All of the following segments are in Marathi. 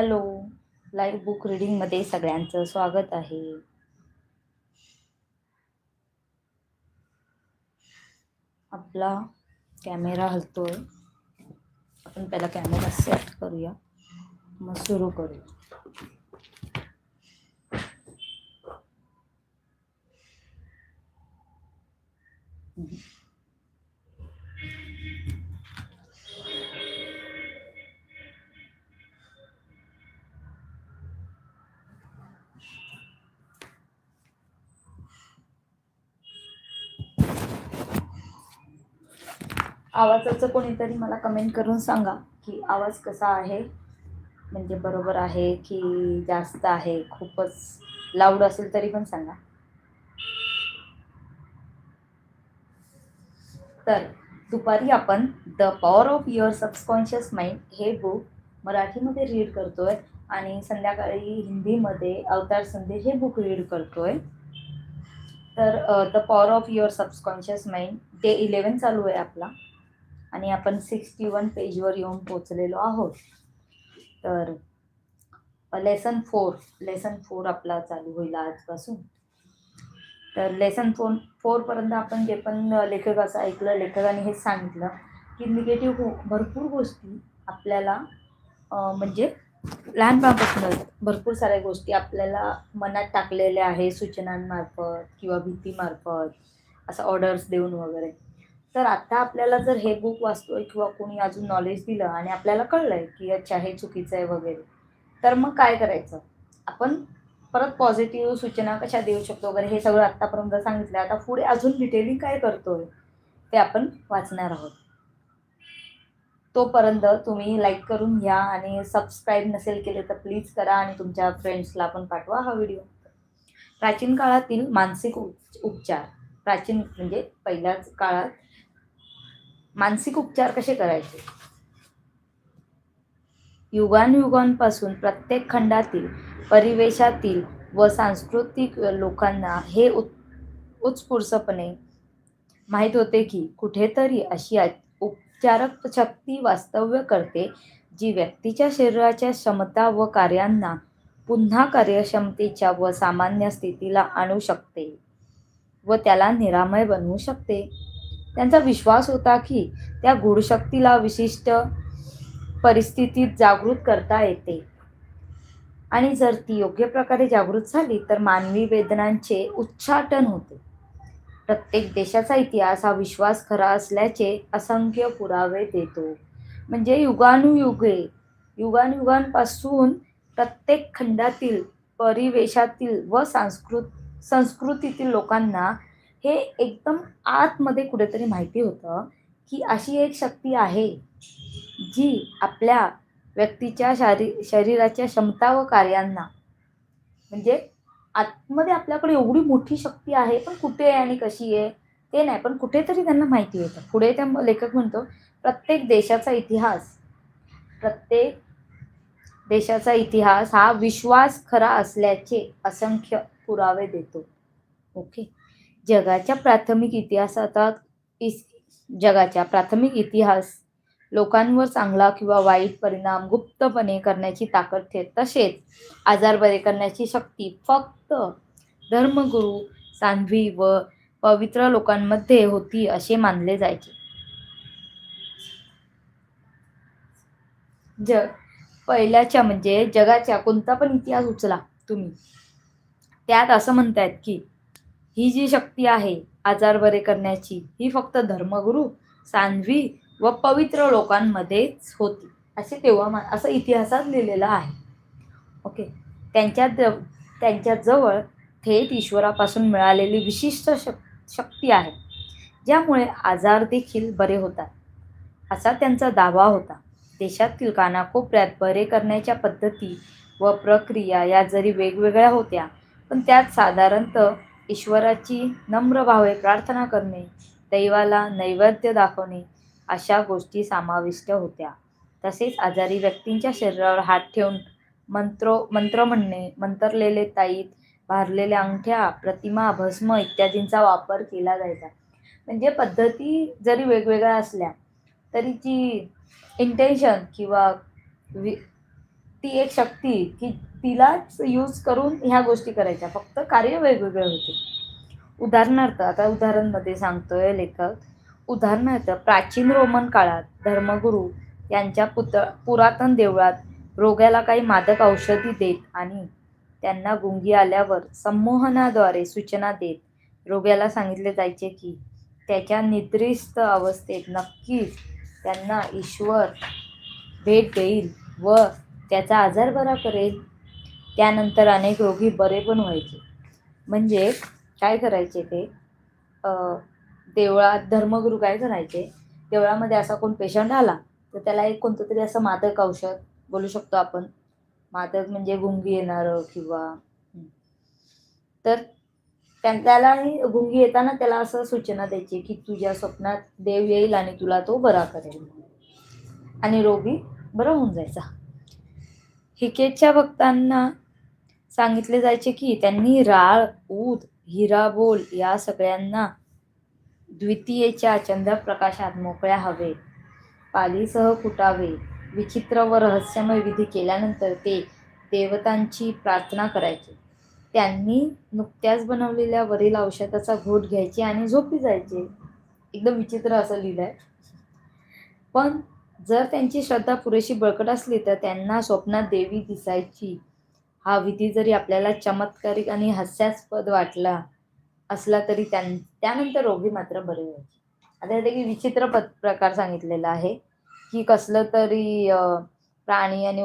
हॅलो लाईव्ह बुक रीडिंगमध्ये सगळ्यांचं स्वागत आहे. आपला कॅमेरा हलतोय. आपण पहिला कॅमेरा सेट करूया. मग सुरू करूया. हम्म. आवाजाचं कोणीतरी मला कमेंट करून सांगा की आवाज कसा आहे? म्हणजे बरोबर आहे की जास्त आहे? खूपच लाऊड असेल तरी पण सांगा. तर दुपारी आपण the power of your subconscious mind हे बुक मराठीमध्ये रीड करतोय आणि संध्याकाळी हिंदीमध्ये अवतार संदेश हे बुक रीड करतोय. तर the power of your subconscious mind day eleven चालू आहे आपला. आणि आपण सिक्स्टी वन पेजवर येऊन पोचलेलो आहोत. तर लेसन फोर लेसन फोर आपला चालू होईल आजपासून. तर लेसन फोर फोरपर्यंत आपण जे पण लेखकाचं ऐकलं लेखकाने हेच सांगितलं की निगेटिव्ह हो भरपूर गोष्टी आपल्याला म्हणजे लहानपणापासूनच भरपूर साऱ्या गोष्टी आपल्याला मनात टाकलेल्या आहे सूचनांमार्फत किंवा भीतीमार्फत असं ऑर्डर्स देऊन वगैरे. तर आता आपल्याला जर हे बुक वाचतोय किंवा कोणी अजून नॉलेज दिलं आणि आपल्याला कळलंय की अच्छा हे चुकीचं आहे वगैरे तर मग काय करायचं? आपण परत पॉझिटिव्ह सूचना कशा देऊ शकतो वगैरे हे सगळं आत्तापर्यंत सांगितलं. आता पुढे अजून डिटेलिंग काय करतोय ते आपण वाचणार आहोत. तोपर्यंत तुम्ही लाईक करून घ्या आणि सबस्क्राईब नसेल केले तर प्लीज करा आणि तुमच्या फ्रेंड्सला पण पाठवा हा व्हिडिओ प्राचीन काळातील मानसिक उप उपचार. प्राचीन म्हणजे पहिल्याच काळात मानसिक उपचार कसे करायचे? युगानयुगांपासून प्रत्येक खंडातील परिवेशातील व सांस्कृतिक लोकांना हे उत्स्फूर्तपणे माहीत होते की कुठेतरी अशी उपचारक शक्ती वास्तव्य करते जी व्यक्तीच्या शरीराच्या क्षमता व कार्यांना पुन्हा कार्यक्षमतेच्या व सामान्य स्थितीला आणू शकते व त्याला निरामय बनवू शकते. त्यांचा विश्वास होता की त्या गूढशक्तीला विशिष्ट परिस्थितीत जागृत करता येते. आणि जर ती योग्य प्रकारे जागृत झाली तर मानवी वेदनांचे उच्चाटन होते. प्रत्येक देशाचा इतिहास हा विश्वास खरा असल्याचे असंख्य पुरावे देतो. म्हणजे युगानुयुगे युगानुयुगांपासून प्रत्येक खंडातील परिवेशातील व सांस्कृत संस्कृतीतील लोकांना हे एकदम आतमध्ये कुठेतरी माहिती होतं की अशी एक शक्ती आहे जी आपल्या व्यक्तीच्या शारी शरीराच्या क्षमता व कार्यांना म्हणजे आतमध्ये आपल्याकडे एवढी मोठी शक्ती आहे पण कुठे आहे आणि कशी आहे ते नाही पण कुठेतरी त्यांना माहिती होतं पुढे त्या लेखक म्हणतो प्रत्येक देशाचा इतिहास प्रत्येक देशाचा इतिहास हा विश्वास खरा असल्याचे असंख्य पुरावे देतो. ओके? जगाच्या प्राथमिक इतिहासात इस जगाच्या प्राथमिक इतिहास लोकांवर चांगला किंवा वाईट परिणाम गुप्तपणे करण्याची ताकद ठेत तसेच आजार बरे करण्याची शक्ती फक्त धर्मगुरू साध्वी व पवित्र लोकांमध्ये होती असे मानले जायचे. जग पहिल्याच्या म्हणजे जगाच्या कोणता पण इतिहास उचला तुम्ही. त्यात असं म्हणतायत की ही जी शक्ती आहे आजार बरे करण्याची ही फक्त धर्मगुरू सानवी व पवित्र लोकांमध्येच होती. असे तेव्हा मा असं इतिहासात लिहिलेलं आहे. ओके त्यांच्या द त्यांच्याजवळ थेट ईश्वरापासून मिळालेली विशिष्ट शक शक्ती आहे ज्यामुळे आजार देखील बरे होतात. असा त्यांचा दावा होता. देशातील कानाकोपऱ्यात बरे करण्याच्या पद्धती व प्रक्रिया या जरी वेगवेगळ्या होत्या पण त्यात साधारणतः ईश्वराची नम्र भावे प्रार्थना करणे दैवाला नैवेद्य दाखवणे अशा गोष्टी समाविष्ट होत्या. तसेच आजारी व्यक्तींच्या शरीरावर हात ठेवून मंत्रो मंत्र म्हणणे मंतरलेले ताईत भारलेल्या अंगठ्या प्रतिमा भस्म इत्यादींचा वापर केला जायचा. म्हणजे पद्धती जरी वेगवेगळ्या असल्या तरी जी इंटेन्शन किंवा वि ती एक शक्ती की तिलाच यूज करून ह्या गोष्टी करायच्या. फक्त कार्य वेगवेगळे होते. उदाहरणार्थ आता उदाहरणमध्ये सांगतोय लेखक. उदाहरणार्थ प्राचीन रोमन काळात धर्मगुरू यांच्या पुत पुरातन देवळात रोग्याला काही मादक औषधी देत आणि त्यांना गुंगी आल्यावर संमोहनाद्वारे सूचना देत रोग्याला सांगितले जायचे की त्याच्या निद्रिस्त अवस्थेत नक्कीच त्यांना ईश्वर भेट देईल व त्याचा आजार बरा करेल. त्यानंतर अनेक रोगी बरे पण व्हायचे. म्हणजे काय करायचे ते? देवळात धर्मगुरू काय करायचे? देवळामध्ये असा कोण पेशंट आला तर त्याला एक कोणतं तरी असं मादक औषध बोलू शकतो आपण. मादक म्हणजे गुंगी येणारं किंवा तर त्या- गुंगी येताना त्याला असं सूचना द्यायची की तुझ्या स्वप्नात देव येईल आणि तुला तो बरा करेल. आणि रोगी बरं होऊन जायचा. हिकेटच्या भक्तांना सांगितले जायचे की त्यांनी राळ ऊद हिराबोल या सगळ्यांना द्वितीयेच्या चंद्रप्रकाशात मोकळ्या हवे पालीसह कुटावे विचित्र व रहस्यमय विधी केल्यानंतर ते देवतांची प्रार्थना करायचे. त्यांनी नुकत्याच बनवलेल्या वरील औषधाचा घोट घ्यायचे आणि झोपी जायचे. एकदम विचित्र असं लिहिलंय. पण जर त्यांची श्रद्धा पुरेशी बळकट असली तर त्यांना स्वप्नात देवी दिसायची. हा विधी जरी आपल्याला चमत्कारिक आणि हास्यास्पद वाटला असला तरी त्यां त्यानंतर रोगी मात्र बरे व्हायचे. आता इथे की विचित्र पद प्रकार सांगितलेला आहे की कसलं तरी प्राणी आणि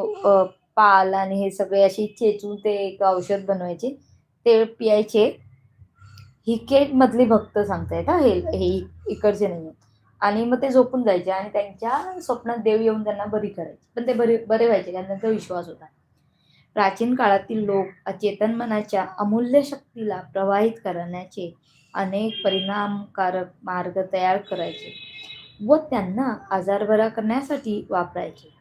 पाल आणि हे सगळे अशी चेचून ते एक औषध बनवायचे. ते पियायचे. हिकेटमधली भक्त सांगतायत हा हे हे इकडचे नाही आणि मग ते झोपून जायचे आणि त्यांच्या स्वप्नात देव येऊन त्यांना बरी करायचे. पण ते बरे बरे व्हायचे कारण त्यांचा विश्वास होता. प्राचीन काळातील लोक अचेतन मनाच्या अमूल्य शक्तीला प्रवाहित करण्याचे अनेक परिणामकारक मार्ग तयार करायचे व त्यांना आजार बरा करण्यासाठी वापरायचे.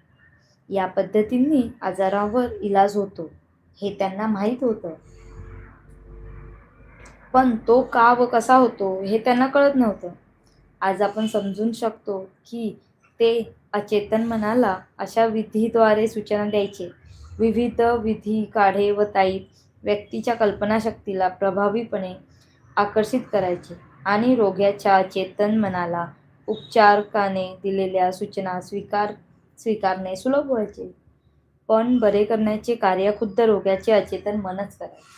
या पद्धतींनी आजारावर इलाज होतो हे त्यांना माहीत होतं. पण तो का व कसा होतो हे त्यांना कळत नव्हतं. आज आपण समजून शकतो की ते अचेतन मनाला अशा विधीद्वारे सूचना द्यायचे. विविध विधी काढे व ताई व्यक्तीच्या कल्पनाशक्तीला प्रभावीपणे आकर्षित करायचे आणि रोग्याच्या चेतन मनाला उपचारकाने दिलेल्या सूचना स्वीकार स्वीकारणे सुलभ व्हायचे. पण बरे करण्याचे कार्य खुद्द रोग्याचे अचेतन मनच करायचे.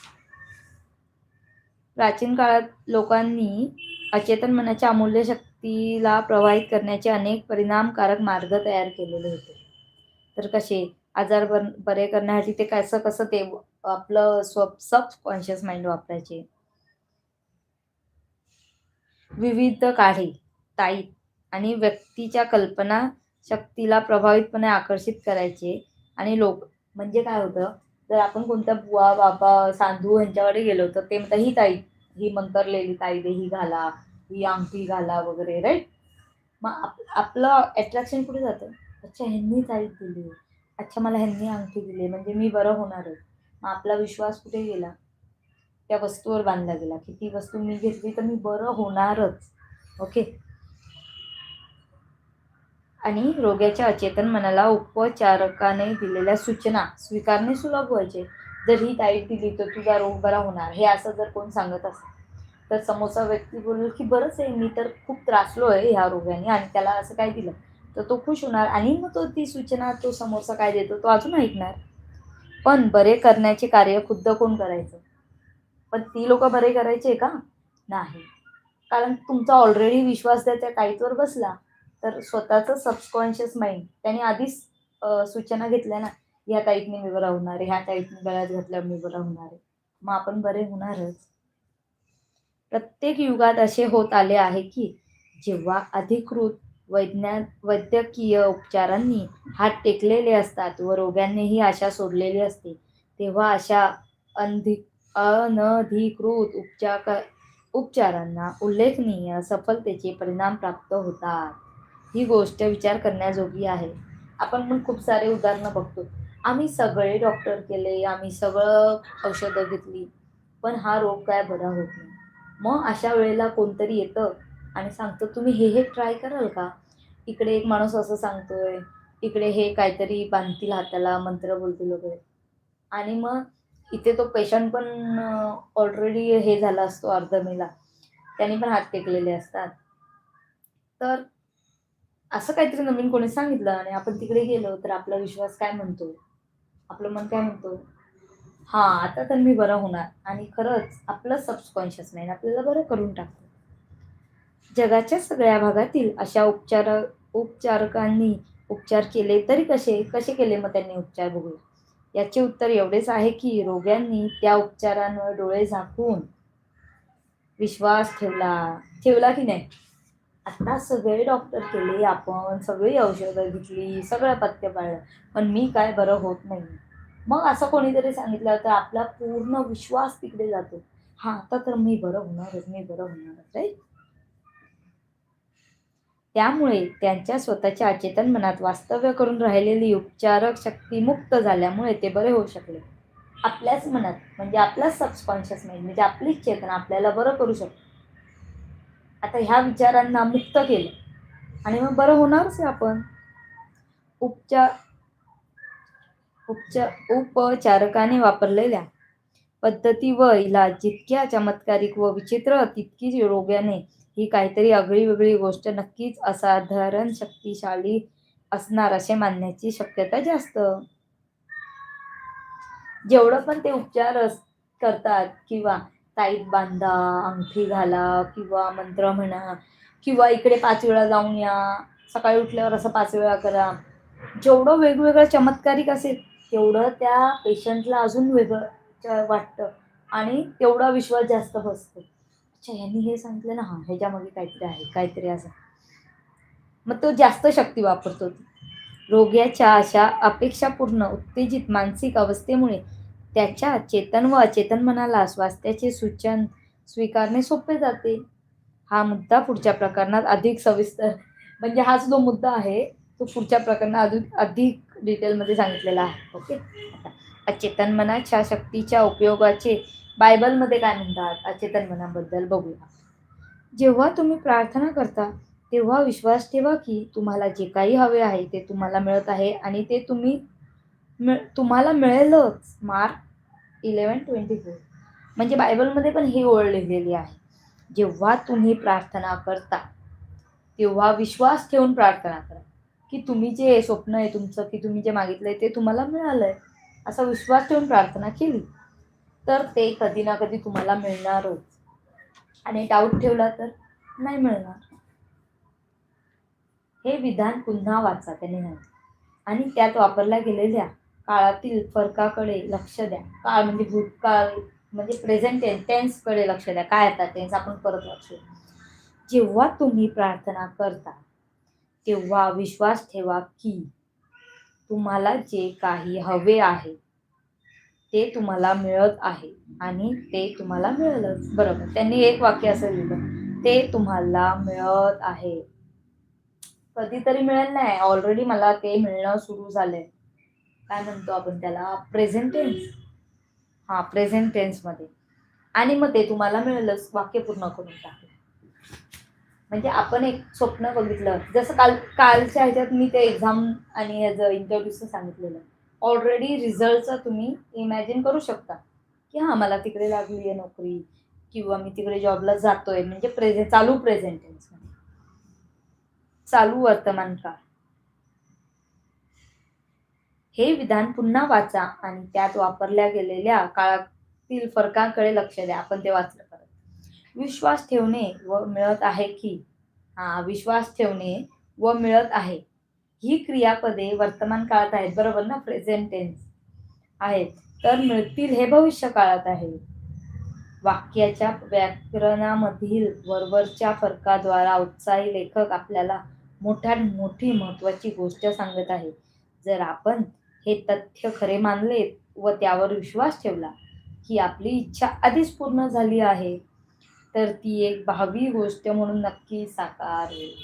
प्राचीन काळात लोकांनी अचेतन मनाच्या अमूल्य शक्ती शक्तीला प्रवाहित करण्याचे अनेक परिणामकारक मार्ग तयार केलेले होते. तर कसे? आजार बर बरे करण्यासाठी ते कसं कसं ते आपलं स्व सब कॉन्शियस माइंड वापरायचे? विविध काढे ताईत आणि व्यक्तीच्या कल्पना शक्तीला प्रभावितपणे आकर्षित करायचे आणि लोक म्हणजे काय होतं? जर आपण कोणत्या बुवा बाबा सांधू यांच्याकडे गेलो तर ते म्हणतात ही ताई ही मंतरलेली ताई दे ही घाला ही अंगठी घाला वगैरे राईट मग आप आपलं अट्रॅक्शन कुठे जातं? अच्छा ह्यांनी तारीख दिली. अच्छा मला ह्यांनी अंगठी दिली. म्हणजे मी बरं होणार आहे. मग आपला विश्वास कुठे गेला? त्या वस्तूवर बांधला गेला की ती वस्तू मी घेतली तर मी बरं होणारच. ओके आणि रोग्याच्या अचेतन मनाला उपचारकाने दिलेल्या सूचना स्वीकारणे सुलभ व्हायचे. जर ही ताईट दिली तर तुझा रोग बरा होणार. हे असं जर कोण सांगत असेल. तर समोरचा व्यक्ती बोलेल की बरंच आहे मी तर खूप त्रासलो आहे ह्या रोग्याने. आणि त्याला असं काय दिलं? तर तो खुश होणार आणि मग तो ती सूचना तो समोरचा काय देतो तो अजून ऐकणार. पण बरे करण्याचे कार्य खुद्द कोण करायचं? पण ती लोक बरे करायचे का? नाही. कारण तुमचा ऑलरेडी विश्वास त्या त्या ताईतवर बसला. तर स्वतःचं सबकॉन्शियस माइंड त्याने आधीच सूचना घेतल्या ना ह्या टाईपने मी बरा होणार आहे ह्या टाईपने गळ्यात घातल्या मी बरा होणार आहे. मग आपण बरे होणारच. प्रत्येक युगात असे होत आले आहे की जेव्हा अधिकृत वैज्ञान वैद्यकीय उपचारांनी हात टेकलेले असतात व रोग्यांनीही आशा सोडलेली असते तेव्हा अशा अंधी अनधिकृत उपचार उपचारांना उल्लेखनीय सफलतेचे परिणाम प्राप्त होतात. ही गोष्ट विचार करण्याजोगी आहे. आपण पण खूप सारे उदाहरणं बघतो. आम्ही सगळे डॉक्टर केले आम्ही सगळं औषधं घेतली पण हा रोग काय बरा होत नाही. मग अशा वेळेला कोणतरी येतं आणि सांगतं तुम्ही हे हे ट्राय कराल का? इकडे एक माणूस असं सांगतोय इकडे हे काहीतरी बांधतील हाताला मंत्र बोलतील वगैरे. आणि मग इथे तो पेशंट पण ऑलरेडी हे झाला असतो अर्धमेला. त्यांनी पण हात टेकलेले असतात. तर असं काहीतरी नवीन कोणी सांगितलं आणि आपण तिकडे गेलो तर आपला विश्वास काय म्हणतो आपलं मन काय म्हणतो हा आता तर मी बरं होणार. आणि खरंच आपलं सबकॉन्शियस माइंड आपल्याला बरं करून टाकतं. जगाच्या सगळ्या भागातील अशा उपचार उपचारकांनी उपचार केले तरी कसे कसे केले मग त्यांनी उपचार बघूया? याचे उत्तर एवढेच आहे की रोग्यांनी त्या उपचारांवर डोळे झाकून विश्वास ठेवला. ठेवला की नाही? आता सगळे डॉक्टर केले आपण सगळी औषधं घेतली सगळं पथ्य पाळलं. पण मी काय बरं होत नाही मग असं कोणीतरी सांगितलं तर आपला पूर्ण विश्वास तिकडे जातो. हा आता तर मी बरं होणारच मी बरं होणारच राईट त्यामुळे त्यांच्या स्वतःच्या अचेतन मनात वास्तव्य करून राहिलेली उपचारक शक्ती मुक्त झाल्यामुळे ते बरे होऊ शकले. आपल्याच मनात म्हणजे आपलाच सबकॉन्शियस माइंड म्हणजे आपलीच चेतना आपल्याला बरं करू शकतो. आता ह्या विचारांना मुक्त केलं. आणि मग बरं होणारच आपण. उपचार उपचार उपचारकाने वापरलेल्या पद्धती व इलाज. जितक्या चमत्कारिक व विचित्र तितकीच रोग्याने ही काहीतरी आगळी वेगळी गोष्ट नक्कीच असाधारण शक्तिशाली असणार असे मानण्याची शक्यता जास्त. जेवढं पण ते उपचार करतात किंवा ताईत बांधा अंगठी घाला किंवा मंत्र म्हणा किंवा इकडे पाच वेळा जाऊन या सकाळी उठल्यावर असं पाच वेळा करा. जेवढं वेगवेगळं चमत्कारिक असेल तेवढं त्या पेशंटला अजून वेगळं च- वाटतं. आणि तेवढा विश्वास जास्त बसतो. अच्छा यांनी हे सांगितलं ना? हां ह्याच्यामागे काहीतरी आहे काहीतरी असं. मग तो जास्त शक्ती वापरतो. रोग्याच्या अशा अपेक्षापूर्ण उत्तेजित मानसिक अवस्थेमुळे त्याच्या चेतन व अचेतन मनाला स्वास्थ्याचे सूचन स्वीकारणे सोपे जाते. हा मुद्दा पुढच्या प्रकरणात अधिक सविस्तर म्हणजे हाच जो मुद्दा आहे तो पुढच्या प्रकरणात अधिक अधिक डिटेलमध्ये सांगितलेलं आहे. ओके? आता अचेतन मनाच्या शक्तीच्या उपयोगाचे बायबलमध्ये काय म्हणतात? अचेतन मनाबद्दल बघूया. जेव्हा तुम्ही प्रार्थना करता तेव्हा विश्वास ठेवा की तुम्हाला जे काही हवे आहे ते तुम्हाला मिळत आहे आणि ते तुम्ही मिळ तुम्हाला मिळेलच. Mark eleven twenty four. म्हणजे बायबलमध्ये पण ही ओळ लिहिलेली आहे. जेव्हा तुम्ही प्रार्थना करता तेव्हा विश्वास ठेवून प्रार्थना करा. की तुम्ही जे स्वप्न आहे तुमचं की तुम्ही जे मागितलं आहे ते तुम्हाला मिळालं आहे असा विश्वास ठेवून प्रार्थना केली. तर ते कधी ना कधी तुम्हाला मिळणारच. आणि डाऊट ठेवला तर नाही मिळणार. हे विधान पुन्हा वाचा त्याने नाही. आणि त्यात वापरल्या गेलेल्या काळातील फरकाकडे लक्ष द्या. काळ म्हणजे भूतकाळ म्हणजे प्रेझेंट टेन्सकडे लक्ष द्या. काय आता टेन्स आपण परत लक्ष द्या जेव्हा तुम्ही प्रार्थना करता तेव्हा विश्वास ठेवा की तुम्हाला जे काही हवे आहे ते तुम्हाला मिळत आहे आणि ते तुम्हाला मिळालंच. बरोबर. त्यांनी एक वाक्य असं लिहिलं ते तुम्हाला मिळत आहे. कधीतरी मिळेल नाही ऑलरेडी मला ते मिळणं सुरू झालंय. काय म्हणतो आपण त्याला? प्रेझेंट टेन्स हां प्रेझेंट टेन्समध्ये आणि मग ते तुम्हाला मिळेलच. वाक्य पूर्ण करून टाकलं. म्हणजे आपण एक स्वप्न बघितलं. जसं काल कालच्या ह्याच्यात मी ते एक्झाम आणि ह्याचं इंटरव्ह्यूचं सांगितलेलं. ऑलरेडी रिझल्टचं तुम्ही इमॅजिन करू शकता. की हां मला तिकडे लागली आहे नोकरी किंवा मी तिकडे जॉबला जातोय. म्हणजे प्रेझे चालू प्रेझेंट टेन्समध्ये चालू वर्तमान काळ. हे विधान पुन्हा वाचा आणि त्यात वापरल्या गेलेल्या काळातील फरकांकडे लक्ष द्या. आपण ते वाचलं. विश्वास ठेवणे व मिळत आहे की? हा विश्वास ठेवणे व मिळत आहे. ही क्रियापदे वर्तमान काळात आहेत बरोबर ना? प्रेझेंट टेन्स आहेत. तर मिळतील हे भविष्य काळात आहे. वाक्याच्या व्याकरणामधील वरवरच्या फरकाद्वारा उत्साही लेखक आपल्याला मोठ्यात मोठी महत्वाची गोष्ट सांगत आहे. जर आपण हे तथ्य खरे मानले व त्यावर विश्वास ठेवला की आपली इच्छा आधीच पूर्ण झाली आहे तर ती एक भावी गोष्ट म्हणून नक्की साकार होईल.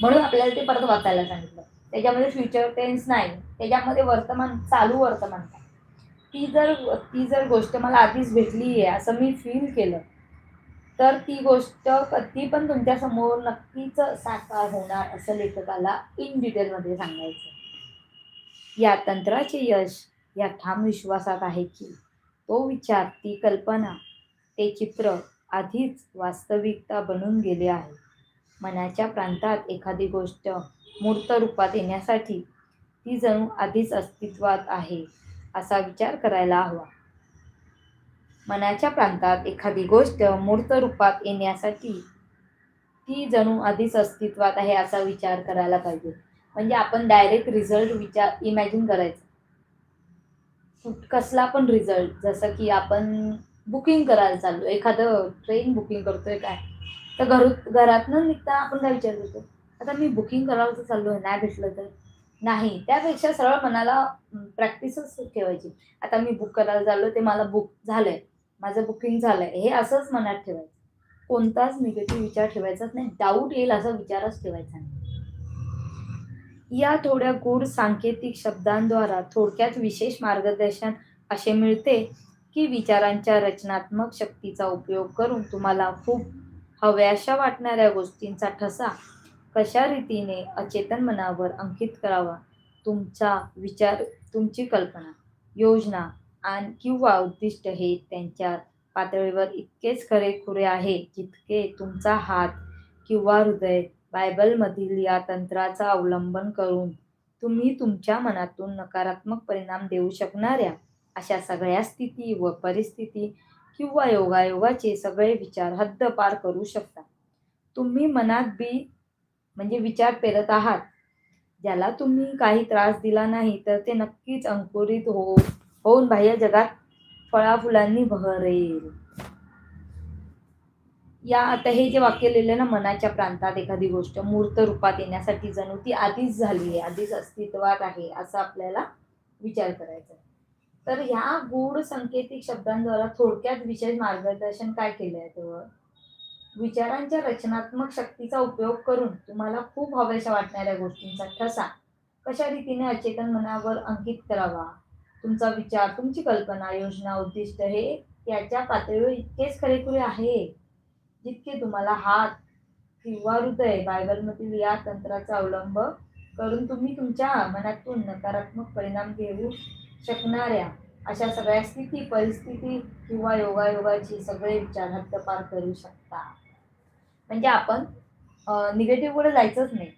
म्हणून आपल्याला ते परत वाचायला सांगितलं. त्याच्यामध्ये फ्युचर टेन्स नाही. त्याच्यामध्ये वर्तमान चालू वर्तमान काय ती जर ती जर गोष्ट मला आधीच भेटली आहे असं मी फील केलं तर ती गोष्ट कधी पण तुमच्यासमोर नक्कीच साकार होणार असं लेखकाला इन डिटेलमध्ये सांगायचं. या तंत्राचे यश या ठाम विश्वासात आहे की तो विचार ती कल्पना ते चित्र आधीच वास्तविकता बनून गेले आहे. मनाच्या प्रांतात एखादी गोष्ट मूर्त रूपात येण्यासाठी ती जणू आधीच अस्तित्वात आहे असा विचार करायला हवा. मनाच्या प्रांतात एखादी गोष्ट मूर्त रूपात येण्यासाठी ती जणू आधीच अस्तित्वात आहे असा विचार करायला पाहिजे. म्हणजे आपण डायरेक्ट रिझल्ट विचार इमॅजिन करायचं. कसला पण रिझल्ट जसं की आपण बुकिंग करायला चाललो एखादं ट्रेन बुकिंग करतोय काय? तर घर घरातनं निघता आपण काय विचार करतो? आता मी बुकिंग करायला तर चाललो आहे नाही भेटलं तर? नाही. त्यापेक्षा सरळ मनाला प्रॅक्टिसच ठेवायची. आता मी बुक करायला चाललो ते मला बुक झालंय. माझं बुकिंग झालंय. हे असंच मनात ठेवायचं. कोणताच निगेटिव्ह विचार ठेवायचाच नाही. डाऊट येईल असा विचारच ठेवायचा नाही. या थोड्या गूढ सांकेतिक शब्दांद्वारा थोडक्यात विशेष मार्गदर्शन असे मिळते. की विचारांच्या रचनात्मक शक्तीचा उपयोग करून तुम्हाला खूप हव्याशा वाटणाऱ्या गोष्टींचा ठसा कशा रीतीने अचेतन मनावर अंकित करावा? तुमचा विचार तुमची कल्पना योजना आणि किंवा उद्दिष्ट हे त्यांच्या पातळीवर इतकेच खरेखुरे आहे जितके तुमचा हात किंवा हृदय बायबलमधील या तंत्राचा अवलंबन करून तुम्ही तुमच्या मनातून नकारात्मक परिणाम देऊ शकणाऱ्या अशा सगळ्या स्थिती व परिस्थिती किंवा योगायोगाचे सगळे विचार हद्दपार करू शकता तुम्ही मनात बी म्हणजे विचार पेरत आहात. ज्याला तुम्ही काही त्रास दिला नाही तर ते नक्कीच अंकुरित हो होऊन बाह्य जगात फळाफुलांनी बहरेल. या आता हे जे वाक्य लिहिले ना मनाच्या प्रांतात एखादी गोष्ट मूर्त रूपात येण्यासाठी जणू ती आधीच झाली आहे आधीच अस्तित्वात आहे असं आपल्याला विचार करायचा तर ह्या गूढ संकेतिक शब्दांद्वारा थोडक्यात विशेष मार्गदर्शन काय केलंय आहे तर विचारांच्या रचनात्मक शक्तीचा उपयोग करून तुम्हाला खूप हव्याशा वाटणाऱ्या गोष्टींचा ठसा कशा रीतीने अचेतन मनावर अंकित करावा? तुमचा विचार तुमची कल्पना योजना उद्दिष्ट हे याच्या पातळीवर इतकेच खरेखुरे आहे जितके तुम्हाला हात किंवा हृदय बायबलमधील या तंत्राचा अवलंब करून तुम्ही तुमच्या मनातून नकारात्मक परिणाम घेऊ शकणाऱ्या अशा सगळ्या स्थिती परिस्थिती किंवा योगायोगाची सगळे विचार हद्दपार करू शकता. म्हणजे आपण निगेटिव्ह पुढे जायचंच नाही.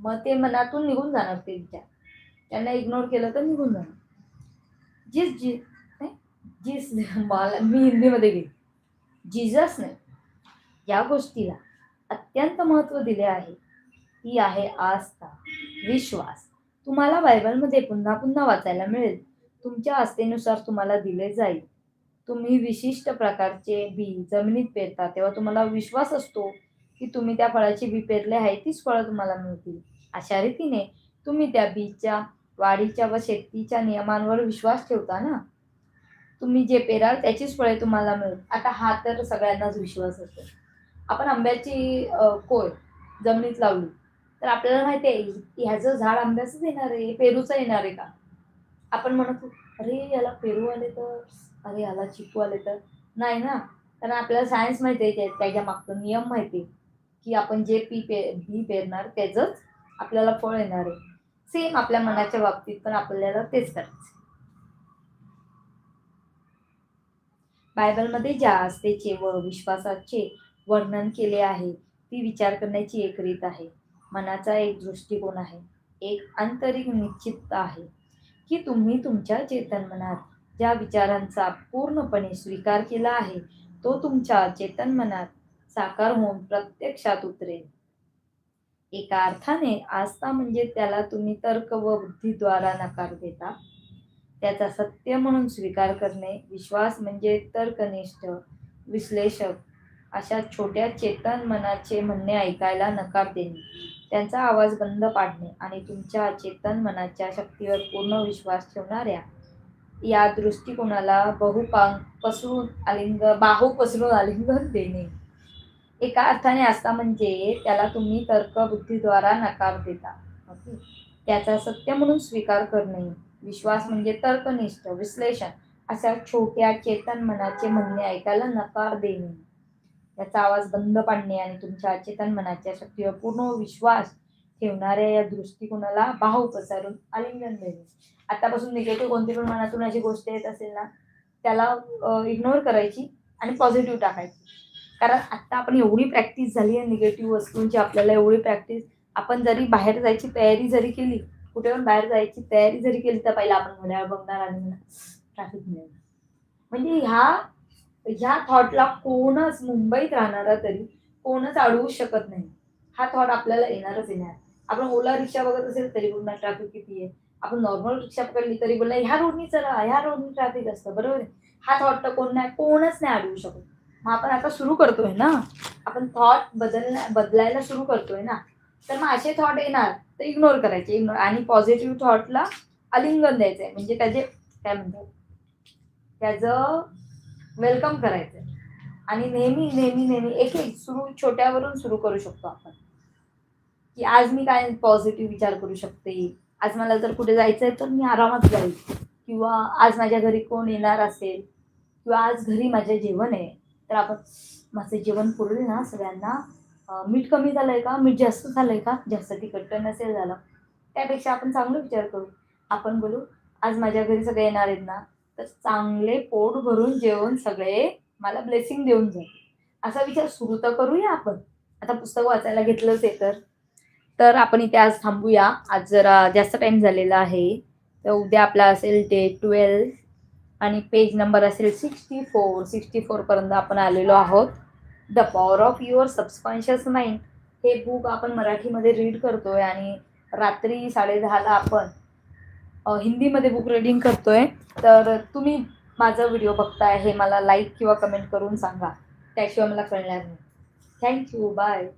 मग ते मनातून निघून जाणार ते विचार. त्यांना इग्नोर केलं तर निघून जाणार. जीस जी नाही? मला मी हिंदीमध्ये घेईन जिजसने या गोष्टीला अत्यंत महत्त्व दिले आहे. ती आहे आस्था विश्वास. तुम्हाला बायबलमध्ये पुन्हा पुन्हा वाचायला मिळेल. तुमच्या आस्थेनुसार तुम्हाला दिले जाईल. तुम्ही विशिष्ट प्रकारचे बी जमिनीत पेरता तेव्हा तुम्हाला विश्वास असतो की तुम्ही त्या फळाची बी पेरले आहे तीच फळं तुम्हाला मिळतील. अशा रीतीने तुम्ही त्या बीच्या वाढीच्या व शेतीच्या नियमांवर विश्वास ठेवता ना? तुम्ही जे पेराल त्याचीच फळे तुम्हाला मिळेल. आता हा तर सगळ्यांनाच विश्वास असतो. आपण आंब्याची कोय जमिनीत लावली तर आपल्याला माहिती आहे ह्याचं झाड आंब्याचंच येणार आहे पेरूचं येणार आहे का? आपण म्हणतो अरे याला पेरू आले तर? अरे याला चिकू आले तर? नाही ना. कारण आपल्याला सायन्स माहिती आहे त्याच्या मागचं नियम माहिती आहे की आपण जे पी पे बी पेरणार त्याचंच आपल्याला फळ येणार आहे. सेम आपल्या मनाच्या बाबतीत पण आपल्याला तेच करायचं बायबलमध्ये ज्या आस्थेचे व विश्वासाचे वर्णन केले आहे. ती विचार करण्याची एक रीत आहे. मनाचा एक दृष्टिकोन आहे. एक आंतरिक निश्चित आहे. की तुम्ही तुमच्या चेतन मनात ज्या विचारांचा पूर्णपणे स्वीकार केला आहे तो तुमच्या चेतन मनात साकार होऊन प्रत्यक्षात उतरेल. एका अर्थाने आस्था म्हणजे त्याला तुम्ही तर्क व बुद्धीद्वारा नकार देता. त्याचा सत्य म्हणून स्वीकार करणे विश्वास म्हणजे तर्कनिष्ठ विश्लेषक अशा छोट्या चेतन मनाचे म्हणणे ऐकायला नकार देणे. त्यांचा आवाज बंद पाडणे आणि तुमच्या चेतन मनाच्या शक्तीवर पूर्ण विश्वास ठेवणाऱ्या या दृष्टिकोनाला बहुपांग पसरून आलिंग बाहू पसरून आलिंगन देणे. एका अर्थाने असता म्हणजे त्याला तुम्ही तर्कबुद्धीद्वारा नकार देता. ओके? त्याचा सत्य म्हणून स्वीकार करणे. विश्वास म्हणजे तर्कनिष्ठ विश्लेषण अशा छोट्या चेतन मनाचे म्हणणे ऐकायला नकार देणे. त्याचा आवाज बंद पाडणे आणि तुमच्या चेतन मनाच्या शक्तीवर पूर्ण विश्वास ठेवणाऱ्या या दृष्टिकोनाला बाहू पसारून आलिंगन देणे. आतापासून निगेटिव्ह कोणती पण मनातून अशी गोष्ट येत असेल ना त्याला इग्नोर करायची आणि पॉझिटिव्ह टाकायची. कारण आत्ता आपण एवढी प्रॅक्टिस झाली आहे निगेटिव्ह वस्तूंची आपल्याला एवढी प्रॅक्टिस आपण जरी बाहेर जायची तयारी जरी केली कुठे पण बाहेर जायची तयारी जरी केली तर पहिला आपण घड्याळ बघणार आणि ट्रॅफिक मिळेल म्हणजे ह्या ह्या थॉटला कोणच मुंबईत राहणारा तरी कोणच अडवू शकत नाही. हा थॉट आपल्याला येणारच येणार. आपण ओला रिक्षा बघत असेल तरी बोलणार ट्रॅफिक किती आहे? आपण नॉर्मल रिक्षा पकडली तरी बोलणार ह्या रोडनी चला ह्या रोडनी ट्रॅफिक असतं. बरोबर आहे? हा थॉट तर कोण नाही कोणच नाही अडवू शकत. मग आपण आता सुरू करतोय ना? आपण थॉट बदलण्या बदलायला सुरू करतोय ना? तर मग असे थॉट येणार तर इग्नोर करायचे. इग्नोर आणि पॉझिटिव्ह थॉटला आलिंगन आहे म्हणजे त्याचे काय म्हणतात? त्याचं वेलकम करायचं आणि नेहमी नेहमी नेहमी एक एक सुरू छोट्यावरून सुरू करू शकतो आपण. की आज मी काय पॉझिटिव्ह विचार करू शकते? आज मला जर कुठे जायचं आहे तर मी आरामात जाईल. किंवा आज माझ्या घरी कोण येणार असेल? किंवा आज घरी माझे जेवण आहे तर आपण माझं जेवण पुरेल ना सगळ्यांना? मीठ कमी झालंय का? मीठ जास्त झालंय का? जास्त तिखट नसेल झालं. त्यापेक्षा आपण चांगला विचार करू. आपण बोलू आज माझ्या घरी सगळे येणार आहेत ना? तर चांगले पोट भरून जेवण सगळे मला ब्लेसिंग देऊन जाईल. असा विचार सुरू तर करूया आपण. आता पुस्तक वाचायला घेतलंच आहे तर. तर आपण इथे आज थांबूया. आज जरा जास्त टाईम झालेला आहे. तर उद्या आपला असेल डे ट्वेल्व आणि पेज नंबर असेल सिक्स्टी फोर सिक्स्टी फोरपर्यंत आपण आलेलो आहोत. The power of your subconscious mind हे बुक आपण मराठीमध्ये रीड करतोय आणि रात्री साडे दहाला आपण हिंदीमध्ये बुक रीडिंग करतोय तर तुम्ही माझा व्हिडिओ बघताय हे मला लाईक किंवा कमेंट करून सांगा. त्याशिवाय मला कळणार नाही. Thank you bye